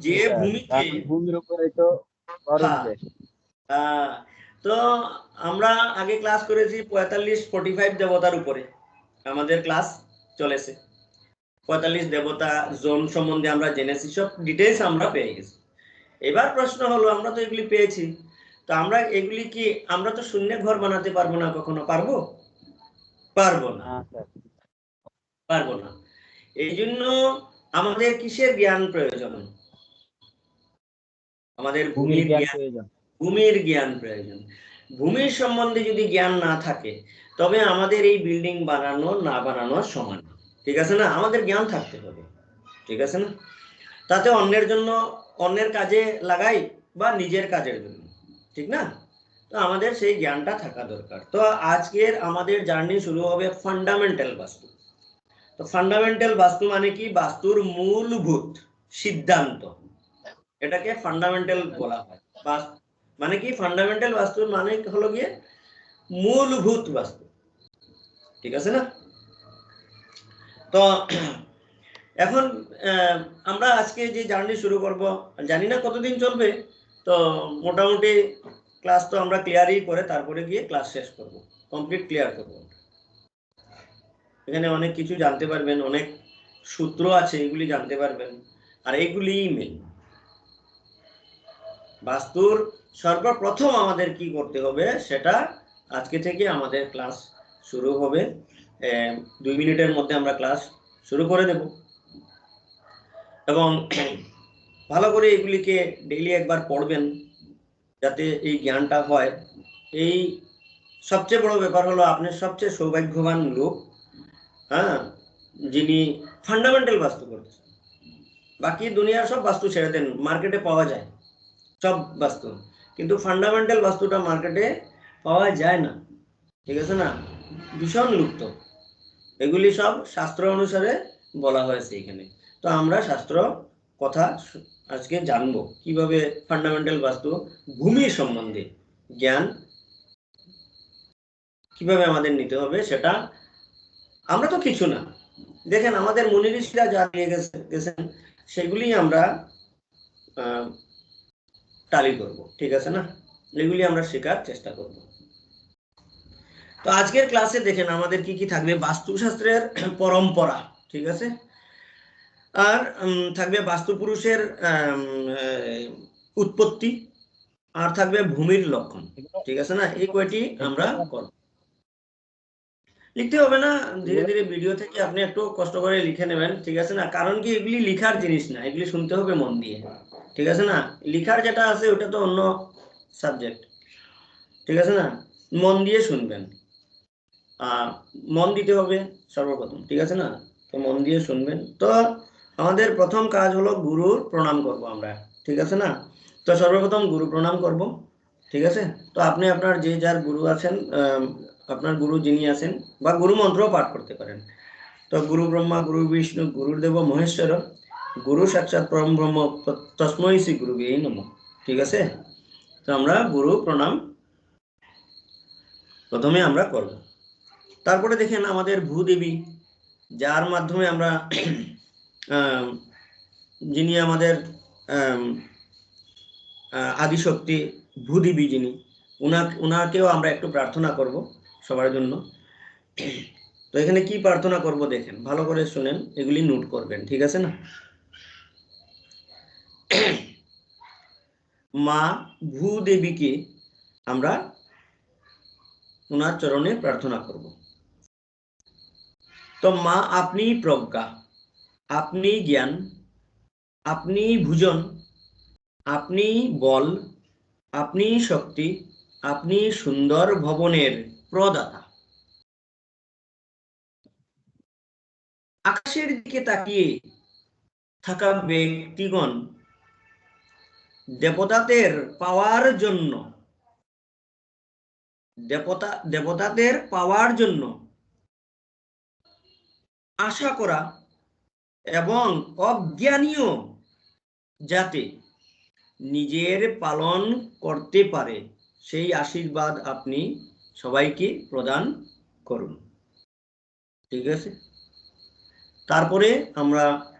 যে ভূমিকে ভূমির উপরে তো হ্যাঁ। আহ, তো আমরা আগে ক্লাস করেছি পঁয়তাল্লিশ ফোর্টি ফাইভ দেবতার উপরে। আমাদের ক্লাস চলেছে। পঁয়তাল্লিশ দেবতা জোন সম্বন্ধে আমরা জেনেছি সব ডিটেলস আমরা পেয়ে গেছি। এবার প্রশ্ন হলো আমরা তো এগুলি পেয়েছি। তো আমরা এগুলি কি আমরা তো শূন্য ঘর বানাতে পারব না কখনো পারব? পারব না। হ্যাঁ পারব না। এই জন্য আমাদের কিসের জ্ঞান প্রয়োজন? আমাদের ভূমির জ্ঞান ভূমির জ্ঞান প্রয়োজন। ভূমির সম্বন্ধে যদি জ্ঞান না থাকে তবে আমাদের এই বিল্ডিং বানানো না বানানো সমান। ঠিক আছে না? আমাদের জ্ঞান থাকতে হবে। ঠিক আছে না? তাতে অন্যের জন্য অন্যের কাজে লাগাই বা নিজের কাজের জন্য। ঠিক না? তো আমাদের সেই জ্ঞানটা থাকা দরকার। তো আজকের আমাদের জার্নি শুরু হবে ফান্ডামেন্টাল বাস্তু। তো ফান্ডামেন্টাল বাস্তু মানে কি? বাস্তুর মূলভূত সিদ্ধান্ত। এটাকে ফান্ডামেন্টাল বলা হয়। বাস- মানে কি? ফান্ডামেন্টাল বাস্তুর মানে হলো গিয়ে মূলভূত বাস্তু। ঠিক আছে না? তো এখন আমরা আজকে যে জার্নি শুরু করব, জানি না কতদিন চলবে, তো মোটামুটি ক্লাস তো আমরা ক্লিয়ারই করে তারপরে গিয়ে ক্লাস শেষ করব কমপ্লিট ক্লিয়ার করব। এখানে অনেক কিছু জানতে পারবেন, অনেক সূত্র আছে, এগুলি জানতে পারবেন, আর এইগুলিই মেন বাস্তুর সর্বপ্রথম আমাদের কি করতে হবে সেটা আজকে থেকে আমাদের ক্লাস শুরু হবে। দুই মিনিটের মধ্যে আমরা ক্লাস শুরু করে দেব। এবং ভালো করে এগুলিকে ডেইলি একবার পড়বেন যাতে এই জ্ঞানটা হয়। এই সবচেয়ে বড় ব্যাপার হলো আপনি সবচেয়ে সৌভাগ্যবান লোক হ্যাঁ যিনি ফান্ডামেন্টাল বাস্তু করতেছেন। বাকি দুনিয়ার সব বাস্তু ছেড়ে দেন মার্কেটে পাওয়া যায়। সব বাস্তু কিন্তু ফান্ডামেন্টাল বাস্তুটা মার্কেটে পাওয়া যায় না। ঠিক আছে না? ভীষণ লুপ্ত। এগুলি সব শাস্ত্র অনুসারে বলা হয়েছে এখানে। তো আমরা শাস্ত্র কথা আজকে জানব। কীভাবে ফান্ডামেন্টাল বাস্তু ভূমি সম্বন্ধে জ্ঞান কীভাবে আমাদের নিতে হবে সেটা আমরা তো কিছু না। দেখেন, আমাদের মুনি যা নিয়ে গেছে- গেছেন, সেগুলি আমরা টালি করব, ঠিক আছে না? এগুলি আমরা শেখার চেষ্টা করব। তো আজকের ক্লাসে দেখেন আমাদের কি কি থাকবে? বাস্তুশাস্ত্রের পরম্পরা, ঠিক আছে? আর থাকবে বাস্তুপুরুষের উৎপত্তি, আর থাকবে ভূমির লক্ষণ, ঠিক আছে না? এই কয়টি আমরা করব। লিখতে হবে না ধীরে ধীরে ভিডিও থেকে আপনি একটু কষ্ট করে লিখে নেবেন ঠিক আছে না? কারণ কি এগুলি লিখার জিনিস না এগুলি শুনতে হবে মন দিয়ে ঠিক আছে না? লিখার যেটা আছে ওটা তো অন্য সাবজেক্ট ঠিক আছে না? মন দিয়ে শুনবেন। মন দিতে হবে সর্বপ্রথম ঠিক আছে না? তো মন দিয়ে শুনবেন। তো আমাদের প্রথম কাজ হলো গুরুর প্রণাম করব আমরা ঠিক আছে না? তো সর্বপ্রথম গুরু প্রণাম করব। ঠিক আছে? তো আপনি আপনার যে যার গুরু আছেন আপনার গুরু যিনি আছেন, বা গুরু মন্ত্রও পাঠ করতে পারেন। তো গুরু ব্রহ্মা, গুরু বিষ্ণু গুরুদেব মহেশ্বর, গুরু সাক্ষাৎ পরম ব্রহ্ম, ত- তস্মৈ শ্রী গুরু এই নম। ঠিক আছে? তো আমরা গুরু প্রণাম প্রথমে আমরা করব। তারপরে দেখেন আমাদের ভূদেবী, যার মাধ্যমে আমরা যিনি আমাদের আদিশক্তি ভূদেবী যিনি উনা উনাকেও আমরা একটু প্রার্থনা করব সবার জন্য। তো এখানে কি প্রার্থনা করব দেখেন, ভালো করে শুনেন, এগুলি নোট করবেন, ঠিক আছে না? মা ভূদেবীকে আমরা ওনার চরণে প্রার্থনা করব। তো মা, আপনি প্রজ্ঞা, আপনি জ্ঞান, আপনি ভুজন, আপনি বল আপনি শক্তি, আপনি সুন্দর ভবনের প্রদাতা। আকাশের দিকে তাকিয়ে থাকা ব্যক্তিগণ দেবতাদের পাওয়ার জন্য, দেবতা, দেবতাদের পাওয়ার জন্য আশা করা এবং অজ্ঞানীয় যাতে নিজের পালন করতে পারে, সেই আশীর্বাদ আপনি সবাইকে প্রদান করুন। ঠিক আছে? তারপরে আমরা,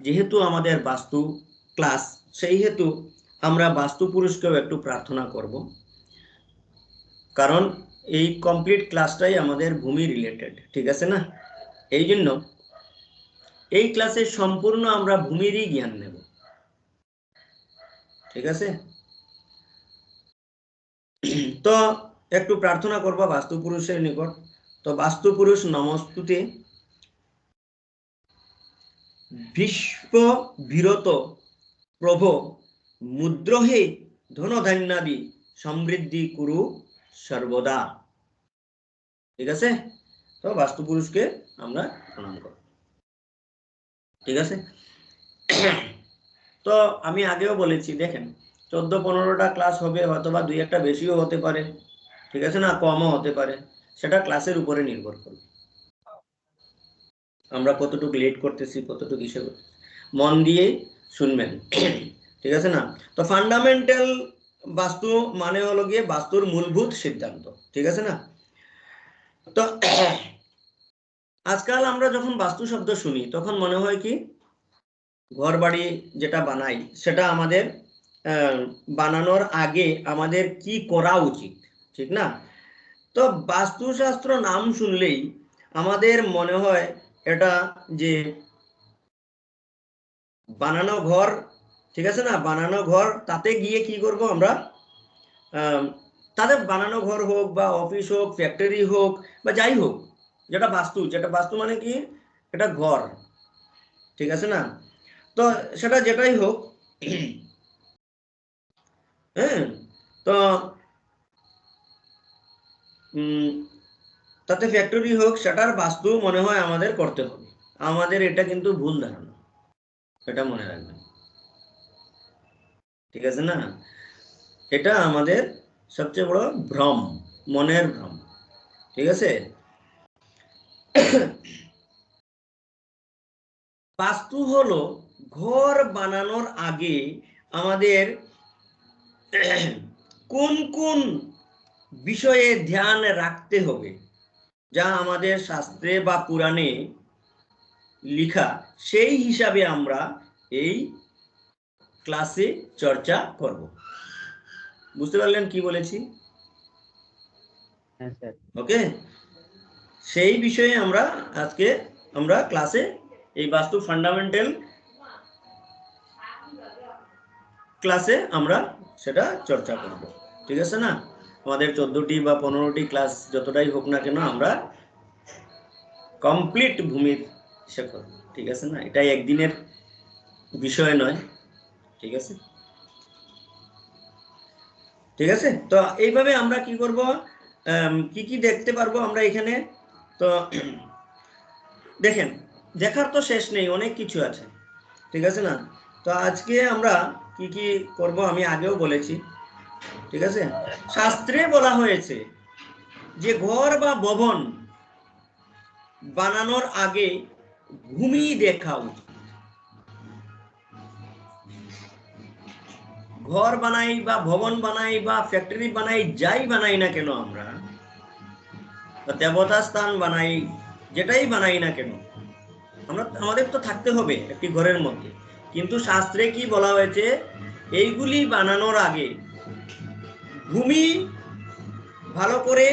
যেহেতু আমাদের বাস্তু ক্লাস সেই হেতু আমরা বাস্তু পুরুষকেও একটু প্রার্থনা করব। কারণ এই কমপ্লিট ক্লাসটাই আমাদের ভূমি রিলেটেড ঠিক আছে না? এই জন্য এই ক্লাসে সম্পূর্ণ আমরা ভূমিরই জ্ঞান নেব। ঠিক আছে? তো একটু প্রার্থনা করবা বাস্তু পুরুষের নিকট। তো বাস্তু পুরুষ নমস্তুতে। ভীষ্ম বিরত প্রভ মুদ্রহে ধনধান্যাদি সমৃদ্ধি কুরু সর্বদা। ঠিক আছে? তো বাস্তু পুরুষকে আমরা প্রণাম করব। ঠিক আছে? তো আমি আগেও বলেছি, দেখেন, চোদ্দ পনেরোটা ক্লাস হবে অথবা দুই একটা বেশিও হতে পারে, ঠিক আছে না, কমও হতে পারে, সেটা ক্লাসের উপরে নির্ভর করবে। আমরা কতটুকু লেট করতেছি, কতটুকু ইসে করতেছি, মন দিয়ে শুনবেন, ঠিক আছে না? তো ফান্ডামেন্টাল বাস্তু মানে হলো গিয়ে বাস্তুর মূলভূত সিদ্ধান্ত, ঠিক আছে না? তো আজকাল আমরা যখন বাস্তু শব্দ শুনি, তখন মনে হয় কি ঘর বাড়ি যেটা বানাই সেটা আমাদের বানানোর আগে আমাদের কি করা উচিত ঠিক না? তো বাস্তুশাস্ত্র নাম শুনলেই আমাদের মনে হয় এটা যে বানানো ঘর ঠিক আছে না? বানানো ঘর তাতে গিয়ে কি করব আমরা? আম, তাদের বানানো ঘর হোক বা অফিস হোক ফ্যাক্টরি হোক বা যাই হোক যেটা বাস্তু যেটা বাস্তু মানে কি? এটা ঘর ঠিক আছে না? তো সেটা যেটাই হোক হ্যাঁ তো তাতে ফ্যাক্টরি হোক, সেটার বাস্তু মনে হয় আমাদের করতে হবে। আমাদের এটা কিন্তু ভুল ধারণা, এটা মনে রাখবেন। ঠিক আছে না? এটা আমাদের সবচেয়ে বড় ভ্রম, মনের ভ্রম। ঠিক আছে? বাস্তু হলো ঘর বানানোর আগে আমাদের কোন কোন বিষয়ে ধ্যান রাখতে হবে? যা আমাদের শাস্ত্রে বা পুরাণে লিখা সেই হিসাবে আমরা এই ক্লাসে চর্চা করব। বুঝতে পারলেন কি বলেছি? হ্যাঁ স্যার। ওকে? সেই বিষয়ে আমরা আজকে আমরা ক্লাসে এই বাস্তু ফান্ডামেন্টাল ক্লাসে আমরা সেটা চর্চা করব। ঠিক আছে না? আমাদের চোদ্দটি বা পনেরোটি ক্লাস যতটাই হোক না কেন আমরা কমপ্লিট ভূমির সে ঠিক আছে না? এটাই একদিনের বিষয় নয়। ঠিক আছে? ঠিক আছে? তো এইভাবে আমরা কি করব? কি কি দেখতে পারব আমরা এখানে? তো দেখেন, দেখার তো শেষ নেই, অনেক কিছু আছে। ঠিক আছে না? তো আজকে আমরা কি কি করব আমি আগেও বলেছি, ঠিক আছে? শাস্ত্রে বলা হয়েছে যে ঘর বা ভবন বানানোর আগে ভূমি দেখা উচিত ঘর বানাই বা ভবন বানাই বা ফ্যাক্টরি বানাই, যাই বানাই না কেন আমরা দেবতা স্থান বানাই, যেটাই বানাই না কেন, আমরা, আমাদের তো থাকতে হবে একটি ঘরের মধ্যে। কিন্তু শাস্ত্রে কি বলা হয়েছে? এইগুলি বানানোর আগে ভূমি ভালো করে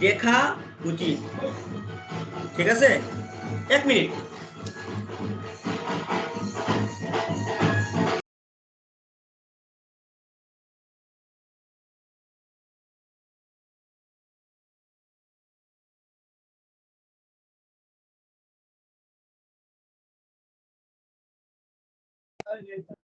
দেখা উচিত। ঠিক আছে? এক মিনিট। gente.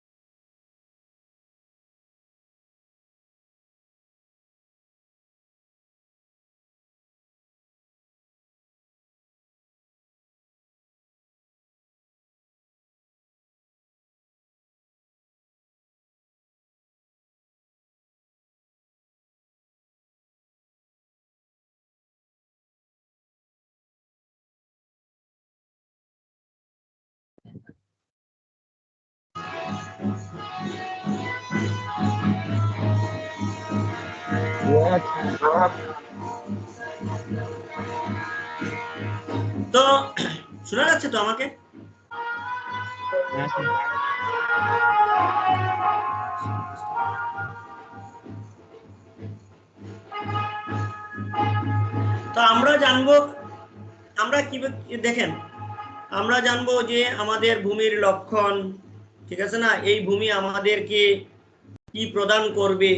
তো, শোনা যাচ্ছে তো আমাকে? তো আমরা জানব, আমরা কি দেখেন, আমরা জানব যে আমাদের ভূমির লক্ষণ, ঠিক আছে না? এই ভূমি আমাদেরকে কি প্রদান করবে?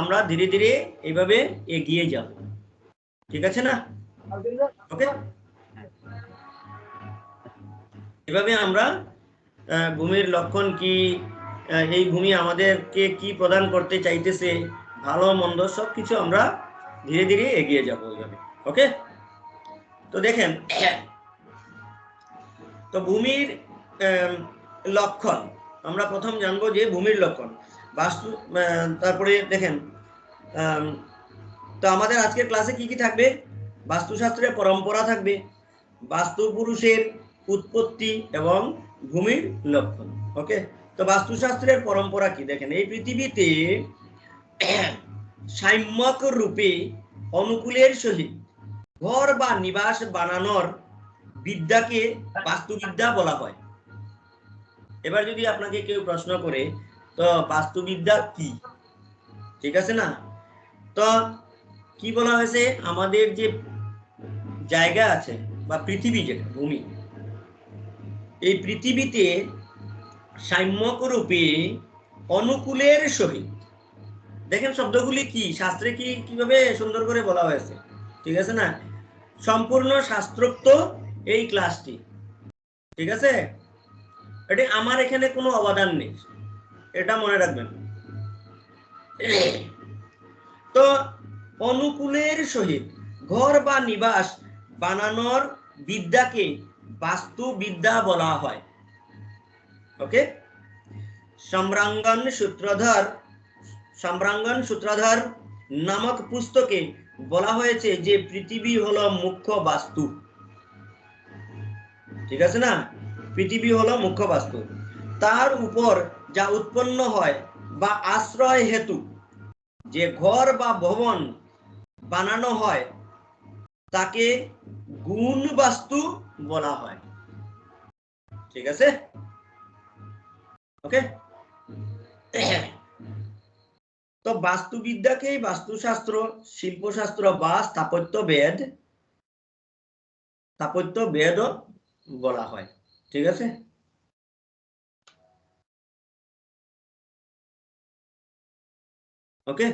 আমরা ধীরে ধীরে এইভাবে এগিয়ে যাব। ঠিক আছে না? ওকে এভাবে আমরা ভূমির লক্ষণ কি এই ভূমি আমাদেরকে কি প্রদান করতে চাইতেছে, ভালো মন্দ সব কিছু আমরা ধীরে ধীরে এগিয়ে যাব ওইভাবে ওকে তো দেখেন, তো ভূমির লক্ষণ, আমরা প্রথম জানব যে ভূমির লক্ষণ। বাস্তু তারপরে দেখেন তো আমাদের আজকের ক্লাসে কি কি থাকবে? বাস্তুশাস্ত্রের পরম্পরা থাকবে বাস্তু পুরুষের উৎপত্তি এবং ভূমির লক্ষণ ওকে তো বাস্তুশাস্ত্রের পরম্পরা কি? দেখেন, এই পৃথিবীতে সাম্যক রূপে অনুকূলের সহিত ঘর বা নিবাস বানানোর বিদ্যাকে বাস্তুবিদ্যা বলা হয়। এবার যদি আপনাকে কেউ প্রশ্ন করে তো বাস্তুবিদ্যা কি? ঠিক আছে না? তো কি বলা হয়েছে? আমাদের যে জায়গা আছে বা পৃথিবী যেটা, ভূমি, এই পৃথিবীতে সাম্যক রূপে অনুকূলের সহিত, দেখেন শব্দগুলি কি? শাস্ত্রে কি কীভাবে সুন্দর করে বলা হয়েছে? ঠিক আছে না? সম্পূর্ণ শাস্ত্রোক্ত এই ক্লাসটি ঠিক আছে? এটি আমার এখানে কোনো অবদান নেই। এটা মনে রাখবেন। তো অনুকূলের সহিত ঘর বা নিবাস বানানোর বিদ্যাকে বাস্তুবিদ্যা বলা হয়। ওকে? সম্রাঙ্গন সূত্রধর সম্রাঙ্গন সূত্রধর নামক পুস্তকে বলা হয়েছে যে পৃথিবী হলো মুখ্য বাস্তু। ঠিক আছে না? পৃথিবী হলো মুখ্য বাস্তু। তার উপর যা উৎপন্ন হয় বা আশ্রয় হেতু। যে ঘর বা ভবন বানানো হয়, তাকে গুণ বাস্তু বলা হয়। ঠিক আছে? ওকে তো বাস্তুবিদ্যাকেই বাস্তুশাস্ত্র, শিল্পশাস্ত্র বা স্থাপত্য বেদ স্থাপত্য বেদও বলা হয়। ঠিক আছে? ওকে